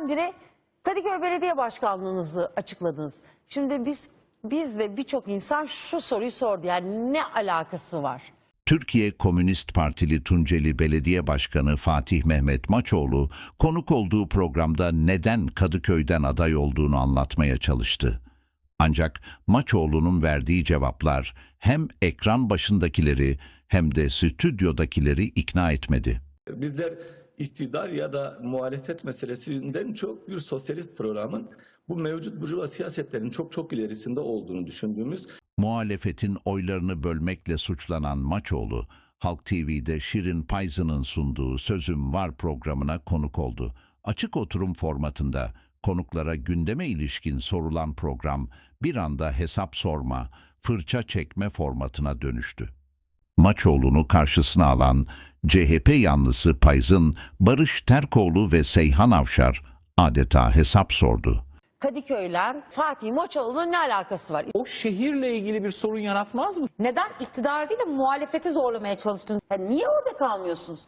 birdenbire Kadıköy Belediye Başkanlığınızı açıkladınız. Şimdi biz biz ve birçok insan şu soruyu sordu. Yani ne alakası var? Türkiye Komünist Partili Tunceli Belediye Başkanı Fatih Mehmet Maçoğlu konuk olduğu programda neden Kadıköy'den aday olduğunu anlatmaya çalıştı. Ancak Maçoğlu'nun verdiği cevaplar hem ekran başındakileri hem de stüdyodakileri ikna etmedi. Bizler iktidar ya da muhalefet meselesinden çok bir sosyalist programın bu mevcut burjuva siyasetlerin çok çok ilerisinde olduğunu düşündüğümüz Muhalefetin oylarını bölmekle suçlanan Maçoğlu, Halk TV'de Şirin Payzı'nın sunduğu Sözüm Var programına konuk oldu. Açık oturum formatında konuklara gündeme ilişkin sorulan program bir anda hesap sorma, fırça çekme formatına dönüştü. Maçoğlu'nu karşısına alan CHP yanlısı Payzın, Barış Terkoğlu ve Seyhan Avşar adeta hesap sordu. Kadıköy'le Fatih Moçoğlu'nun ne alakası var? O şehirle ilgili bir sorun yaratmaz mı? Neden iktidar değil de muhalefeti zorlamaya çalıştınız? Ya niye orada kalmıyorsunuz?